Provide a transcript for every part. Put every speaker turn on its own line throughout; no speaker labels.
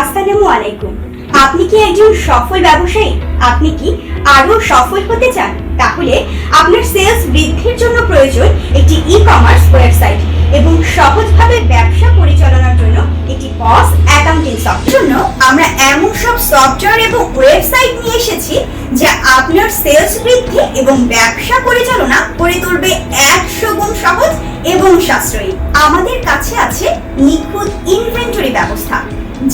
আসসালামু আলাইকুম। আপনি কি একজন সফল ব্যবসায়ী? আপনি কি আরও সফল হতে চান? তাহলে আপনার সেলস বৃদ্ধির জন্য প্রয়োজন একটি ই কমার্স ওয়েবসাইট এবং সহজভাবে ব্যবসা পরিচালনার জন্য একটি পস অ্যাকাউন্টিং সফটওয়্যার জন্য আমরা এমন সব সফটওয়্যার এবং ওয়েবসাইট নিয়ে এসেছি যা আপনার সেলস বৃদ্ধি এবং ব্যবসা পরিচালনা করে তুলবে একশো গুণ সহজ এবং সাশ্রয়ী। আমাদের কাছে আছে নিখুঁত ব্যবস্থা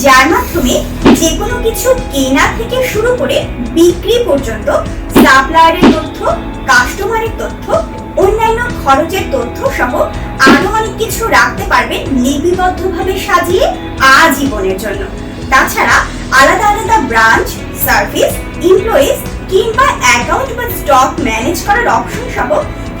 যার মাধ্যমে যে কোনো কিছু কেনা থেকে শুরু করে বিক্রি পর্যন্ত সাপ্লায়ারের তথ্য, কাস্টমারের তথ্য, অন্যান্য খরচের তথ্য সহ আরও অনেক কিছু রাখতে পারবেন লিপিবদ্ধভাবে সাজিয়ে আজীবনের জন্য। তাছাড়া আলাদা আলাদা ব্রাঞ্চ, সার্ভিস এমপ্লয়িজ কিংবা অ্যাকাউন্ট বা স্টক ম্যানেজ করার অপশন সহ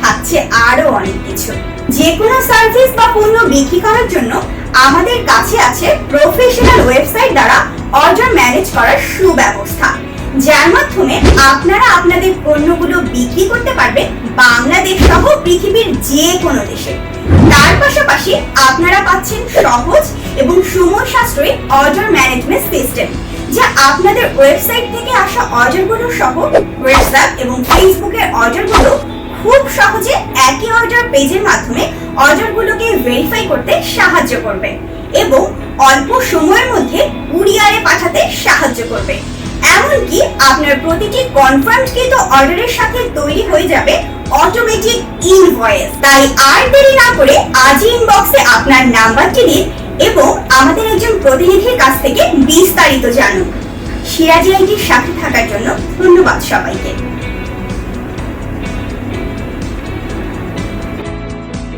থাকছে আরও অনেক কিছু। যে কোনো সার্ভিস বা পণ্য বিক্রি করার জন্য আমাদের কাছে আছে প্রফেশনাল ওয়েবসাইট দ্বারা অর্ডার ম্যানেজ করার সুব্যবস্থা, যার মাধ্যমে আপনারা আপনাদের পণ্যগুলো বিক্রি করতে পারবেন বাংলাদেশ সহ পৃথিবীর যে কোনো দেশে। তার পাশাপাশি আপনারা পাচ্ছেন সহজ এবং সময় সাশ্রয়ী অর্ডার ম্যানেজমেন্ট সিস্টেম যা আপনাদের ওয়েবসাইট থেকে আসা অর্ডারগুলো সহ হোয়াটসঅ্যাপ এবং ফেসবুকের অর্ডারগুলো খুব সহজে একই অর্ডার পেজের মাধ্যমে অর্ডারগুলোকে ভেরিফাই করতে সাহায্য করবে এবং অল্প সময়ের মধ্যে কুরিয়ারে পাঠাতে সাহায্য করবে। এমনকি আপনার প্রতিটি কনফার্মকৃত অর্ডারের সাথে তৈরি হয়ে যাবে অটোমেটিক ইনভয়েস তাই আর দেরি না করে আজই ইনবক্সে আপনার নাম্বারটি দিন এবং আমাদের একজন প্রতিনিধির কাছ থেকে বিস্তারিত জানুন। সিরাজি আইটির সাথে থাকার জন্য ধন্যবাদ সবাইকে।